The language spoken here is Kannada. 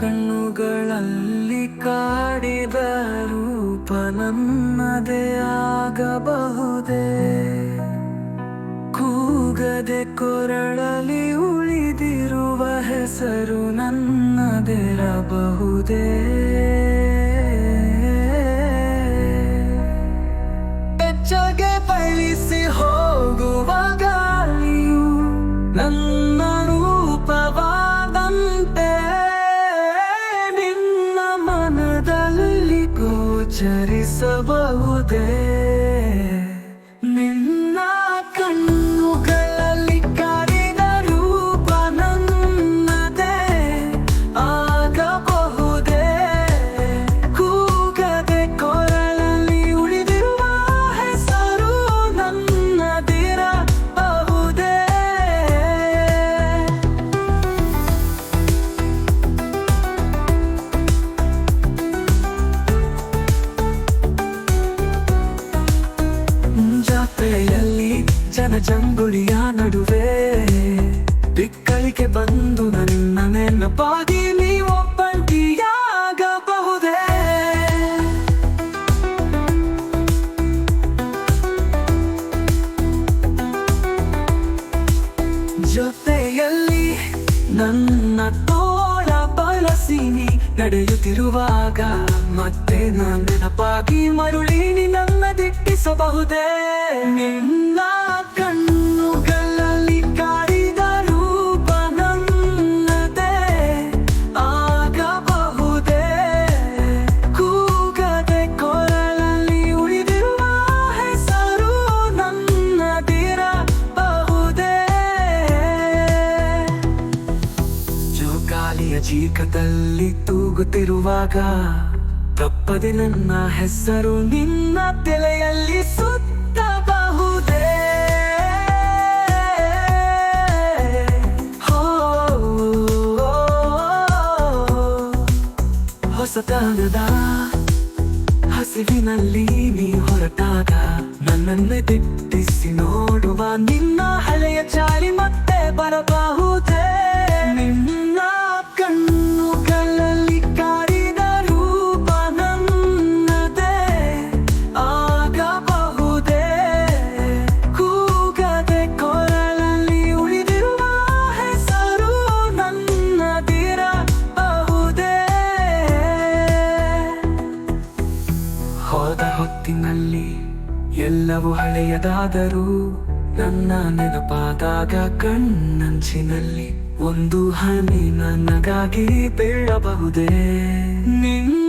ಕಣ್ಣುಗಳಲ್ಲಿ ಕಾಡಿದ ರೂಪ ನನ್ನದೇ ಆಗಬಹುದೇ? ಕೂಗದೆ ಕೊರಳಲಿ ಉಳಿದಿರುವ ಹೆಸರು ನನ್ನದಿರಬಹುದೇ ಗೋಚರಿಸಬಹುದೇ ನಿನ್ನ ಜಾತ್ರೆಯಲ್ಲಿ ಜನಜಂಗುಳಿಯ ನಡುವೆ ದಿಕ್ಕಳಿಗೆ ಬಂದು ನನ್ನ ನೆನಪಾಗಿ ನೀವೊಬ್ಬಂಟಿಯಾಗಬಹುದೇ ಜೊತೆಯಲ್ಲಿ ನನ್ನ ತೋಳ ಬಳಸಿನಿ ನಡೆಯುತ್ತಿರುವಾಗ ಮತ್ತೆ ನಾನು ನೆನಪಾಗಿ ಮರುಳಿನಿ ನನ್ನ ದಿಟ್ಟಿಸಬಹುದೇ ನಿನ್ನ ಕಣ್ಣುಗಳಲ್ಲಿ ಕಾಡಿದ ರೂಪ ನನ್ನದೆ ಆಗಬಹುದೇ? ಕೂಗದೆ ಕೊರಳಲ್ಲಿ ಉಳಿದಿರುವ ಹೆಸರು ನನ್ನದಿರಬಹುದೇ? ಜೋಕಾಲಿಯ ಚೀಕದಲ್ಲಿ ತೂಗುತ್ತಿರುವಾಗ ತಪ್ಪದೆ ನನ್ನ ಹೆಸರು ನಿನ್ನ ತಲೆಯಲ್ಲಿ ಸುತ್ತಬಹುದೇ? ಹೊಸತನದ ಹಸಿವಿನಲ್ಲಿ ನೀ ಹೊರಟಾಗ ನನ್ನನ್ನು ದಿಟ್ಟಿಸಿ ನೋಡುವ ನಿನ್ನ ಹಳೆಯ ಎಲ್ಲವೂ ಹಳೆಯದಾದರೂ ನನ್ನ ನೆನಪಾದಾಗ ಕಣ್ಣಂಚಿನಲ್ಲಿ ಒಂದು ಹನಿ ನನಗಾಗಿ ಬೀಳಬಹುದೇ? ನಿನ್ನ